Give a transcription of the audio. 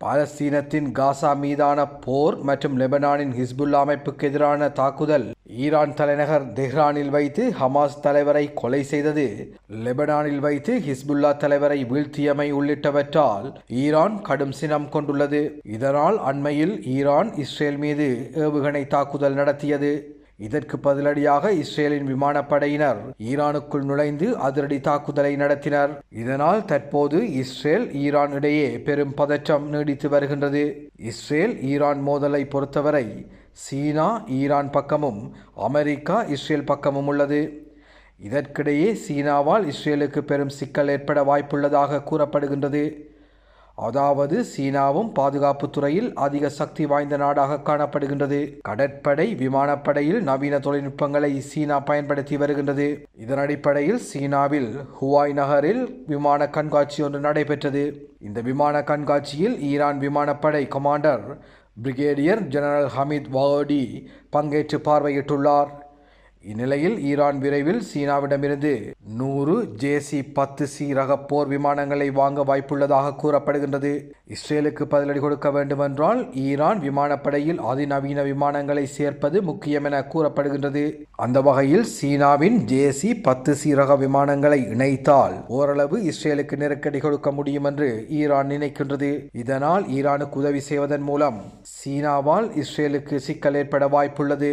பாலஸ்தீனத்தின் காசா மீதான போர் மற்றும் லெபனானின் ஹிஸ்புல்லா அமைப்புக்கு எதிரான தாக்குதல் ஈரான் தலைநகர் தெஹ்ரானில் வைத்து ஹமாஸ் தலைவரை கொலை செய்தது. லெபனானில் வைத்து ஹிஸ்புல்லா தலைவரை வீழ்த்தியமை உள்ளிட்டவற்றால் ஈரான் கடும் சினம் கொண்டுள்ளது. இதனால் அண்மையில் ஈரான் இஸ்ரேல் மீது ஏவுகணை தாக்குதல் நடத்தியது. இதற்கு பதிலடியாக இஸ்ரேலின் விமானப்படையினர் ஈரானுக்குள் நுழைந்து அதிரடி தாக்குதலை நடத்தினர். இதனால் தற்போது இஸ்ரேல் ஈரான் இடையே பெரும் பதற்றம் நீடித்து வருகின்றது. இஸ்ரேல் ஈரான் மோதலை பொறுத்தவரை சீனா ஈரான் பக்கமும் அமெரிக்கா இஸ்ரேல் பக்கமும் உள்ளது. இதற்கிடையே சீனாவால் இஸ்ரேலுக்கு பெரும் சிக்கல் ஏற்பட வாய்ப்புள்ளதாக கூறப்படுகின்றது. அதாவது சீனாவும் பாதுகாப்பு துறையில் அதிக சக்தி வாய்ந்த நாடாக காணப்படுகின்றது. கடற்படை விமானப்படையில் நவீன தொழில்நுட்பங்களை சீனா பயன்படுத்தி வருகின்றது. இதன் அடிப்படையில் சீனாவில் ஹுவாய் நகரில் விமான கண்காட்சி ஒன்று நடைபெற்றது. இந்த விமான கண்காட்சியில் ஈரான் விமானப்படை கமாண்டர் பிரிகேடியர் ஜெனரல் ஹமீத் வாடி பங்கேற்று பார்வையிட்டுள்ளார். இந்நிலையில் ஈரான் விரைவில் சீனாவிடமிருந்து நூறு ஜேசி பத்து சி ரக போர் விமானங்களை வாங்க வாய்ப்புள்ளதாக கூறப்படுகின்றது. இஸ்ரேலுக்கு பதிலடி கொடுக்க வேண்டுமென்றால் ஈரான் விமானப்படையில் அதிநவீன விமானங்களை சேர்ப்பது முக்கியம் என கூறப்படுகின்றது. அந்த வகையில் சீனாவின் ஜேசி பத்து சி ரக விமானங்களை இணைத்தால் ஓரளவு இஸ்ரேலுக்கு நெருக்கடி கொடுக்க முடியும் என்று ஈரான் நினைக்கின்றது. இதனால் ஈரானுக்கு உதவி செய்வதன் மூலம் சீனாவால் இஸ்ரேலுக்கு சிக்கல் ஏற்பட வாய்ப்புள்ளது.